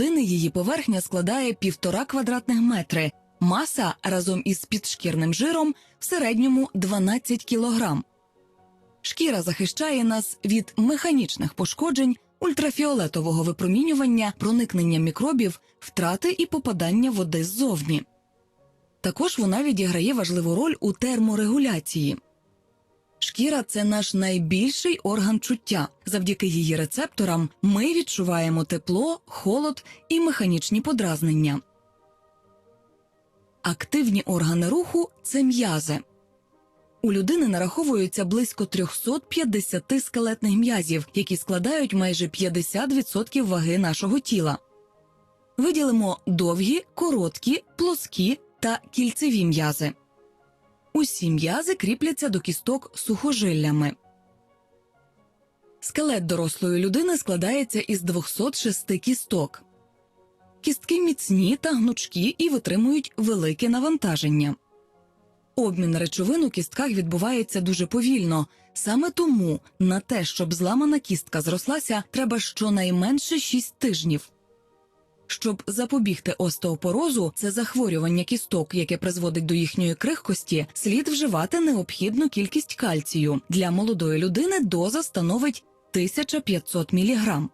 людини її поверхня складає півтора квадратних метри, маса разом із підшкірним жиром в середньому 12 кілограм. Шкіра захищає нас від механічних пошкоджень, ультрафіолетового випромінювання, проникнення мікробів, втрати і попадання води ззовні. Також вона відіграє важливу роль у терморегуляції. Шкіра це наш найбільший орган чуття. Завдяки її рецепторам ми відчуваємо тепло, холод і механічні подразнення. Активні органи руху це м'язи. У людини нараховується близько 350 скелетних м'язів, які складають майже 50% ваги нашого тіла. Виділимо довгі, короткі, плоскі та кільцеві м'язи. Усі м'язи кріпляться до кісток сухожиллями. Скелет дорослої людини складається із 206 кісток. Кістки міцні та гнучкі і витримують велике навантаження. Обмін речовин у кістках відбувається дуже повільно. Саме тому на те, щоб зламана кістка зрослася, треба щонайменше 6 тижнів. Щоб запобігти остеопорозу, це захворювання кісток, яке призводить до їхньої крихкості, слід вживати необхідну кількість кальцію. Для молодої людини доза становить 1500 мг.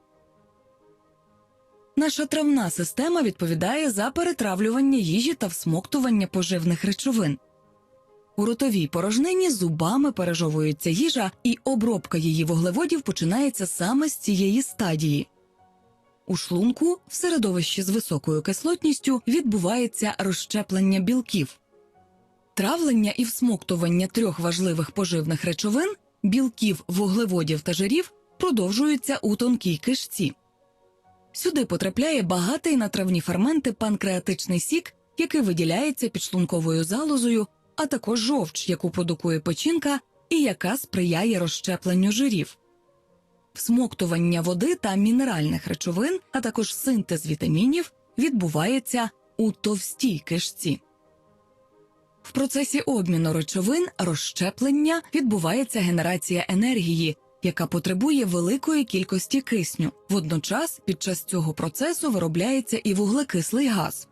Наша травна система відповідає за перетравлювання їжі та всмоктування поживних речовин. У ротовій порожнині зубами пережовується їжа, і обробка її вуглеводів починається саме з цієї стадії. У шлунку в середовищі з високою кислотністю відбувається розщеплення білків. Травлення і всмоктування трьох важливих поживних речовин білків, вуглеводів та жирів продовжуються у тонкій кишці. Сюди потрапляє багатий на травні ферменти панкреатичний сік, який виділяється підшлунковою залозою, а також жовч, яку продукує печінка і яка сприяє розщепленню жирів. Всмоктування води та мінеральних речовин, а також синтез вітамінів відбувається у товстій кишці. В процесі обміну речовин розщеплення відбувається генерація енергії, яка потребує великої кількості кисню. Водночас під час цього процесу виробляється і вуглекислий газ.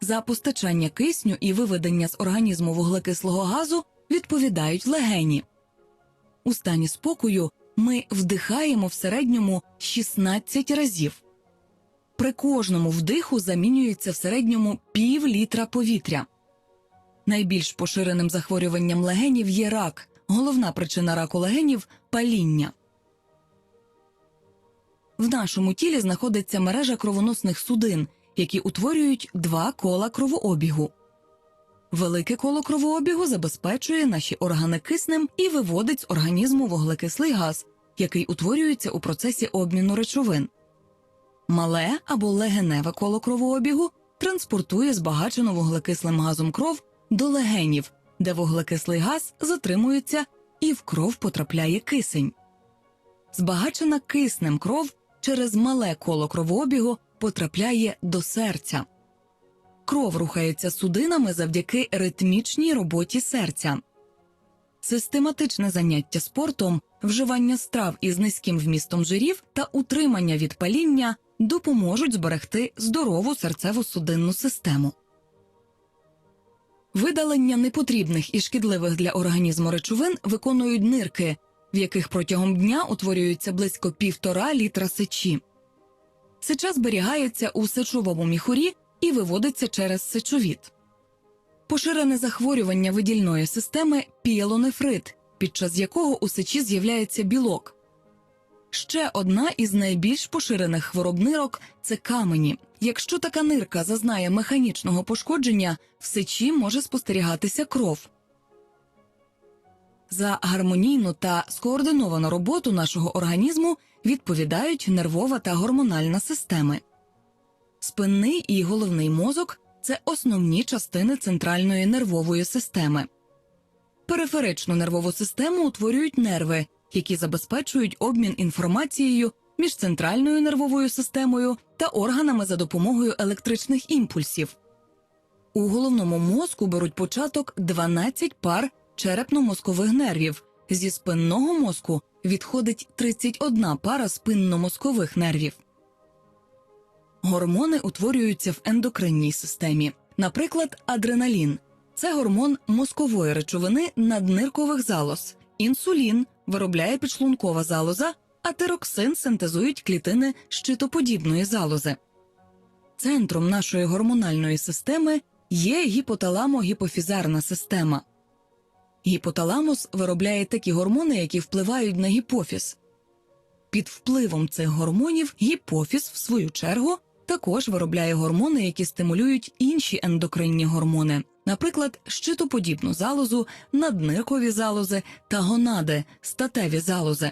За постачання кисню і виведення з організму вуглекислого газу відповідають легені. У стані спокою ми вдихаємо в середньому 16 разів. При кожному вдиху замінюється в середньому пів літра повітря. Найбільш поширеним захворюванням легенів є рак. Головна причина раку легенів паління. В нашому тілі знаходиться мережа кровоносних судин, які утворюють два кола кровообігу. Велике коло кровообігу забезпечує наші органи киснем і виводить з організму вуглекислий газ, який утворюється у процесі обміну речовин. Мале або легеневе коло кровообігу транспортує збагачену вуглекислим газом кров до легенів, де вуглекислий газ затримується і в кров потрапляє кисень. Збагачена киснем кров через мале коло кровообігу потрапляє до серця. Кров рухається судинами завдяки ритмічній роботі серця. Систематичне заняття спортом, вживання страв із низьким вмістом жирів та утримання від паління допоможуть зберегти здорову серцево-судинну систему. Видалення непотрібних і шкідливих для організму речовин виконують нирки, в яких протягом дня утворюється близько півтора літра сечі. Сеча зберігається у сечовому міхурі і виводиться через сечовід. Поширене захворювання видільної системи піелонефрит, під час якого у сечі з'являється білок. Ще одна із найбільш поширених хвороб нирок це камені. Якщо така нирка зазнає механічного пошкодження, в сечі може спостерігатися кров. За гармонійну та скоординовану роботу нашого організму відповідають нервова та гормональна системи. Спинний і головний мозок це основні частини центральної нервової системи. Периферичну нервову систему утворюють нерви, які забезпечують обмін інформацією між центральною нервовою системою та органами за допомогою електричних імпульсів. У головному мозку беруть початок 12 пар черепно-мозкових нервів. Зі спинного мозку відходить 31 пара спинномозкових нервів. Гормони утворюються в ендокринній системі. Наприклад, адреналін це гормон мозкової речовини надниркових залоз. Інсулін виробляє підшлункова залоза, а тироксин синтезують клітини щитоподібної залози. Центром нашої гормональної системи є гіпоталамо-гіпофізарна система. Гіпоталамус виробляє такі гормони, які впливають на гіпофіз. Під впливом цих гормонів гіпофіз, в свою чергу, також виробляє гормони, які стимулюють інші ендокринні гормони, наприклад, щитоподібну залозу, надниркові залози та гонади, статеві залози.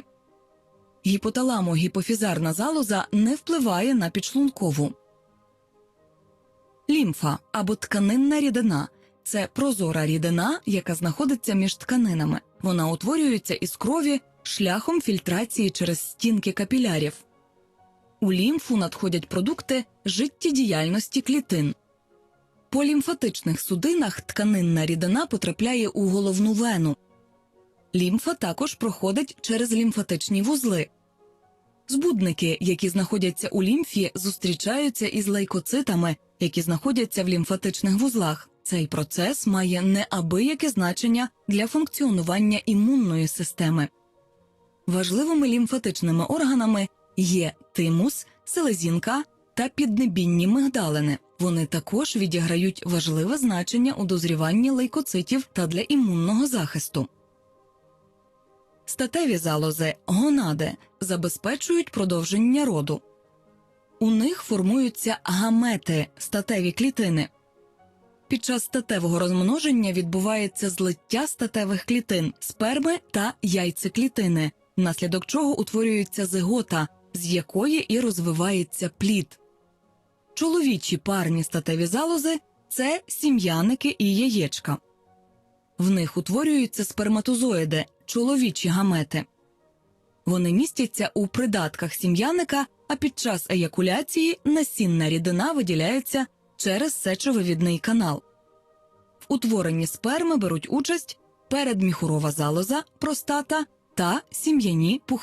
Гіпоталамо-гіпофізарна залоза не впливає на підшлункову. Лімфа або тканинна рідина це прозора рідина, яка знаходиться між тканинами. Вона утворюється із крові шляхом фільтрації через стінки капілярів. У лімфу надходять продукти життєдіяльності клітин. По лімфатичних судинах тканинна рідина потрапляє у головну вену. Лімфа також проходить через лімфатичні вузли. Збудники, які знаходяться у лімфі, зустрічаються із лейкоцитами, які знаходяться в лімфатичних вузлах. Цей процес має неабияке значення для функціонування імунної системи. Важливими лімфатичними органами є тимус, селезінка та піднебінні мигдалини. Вони також відіграють важливе значення у дозріванні лейкоцитів та для імунного захисту. Статеві залози гонади забезпечують продовження роду. У них формуються гамети статеві клітини. Під час статевого розмноження відбувається злиття статевих клітин, сперми та яйцеклітини, внаслідок чого утворюється зигота, з якої і розвивається плід. Чоловічі парні статеві залози це сім'яники і яєчка. В них утворюються сперматозоїди, чоловічі гамети. Вони містяться у придатках сім'яника, а під час еякуляції насінна рідина виділяється через сечовивідний канал. В утворенні сперми беруть участь передміхурова залоза, простата та сім'яні пухи.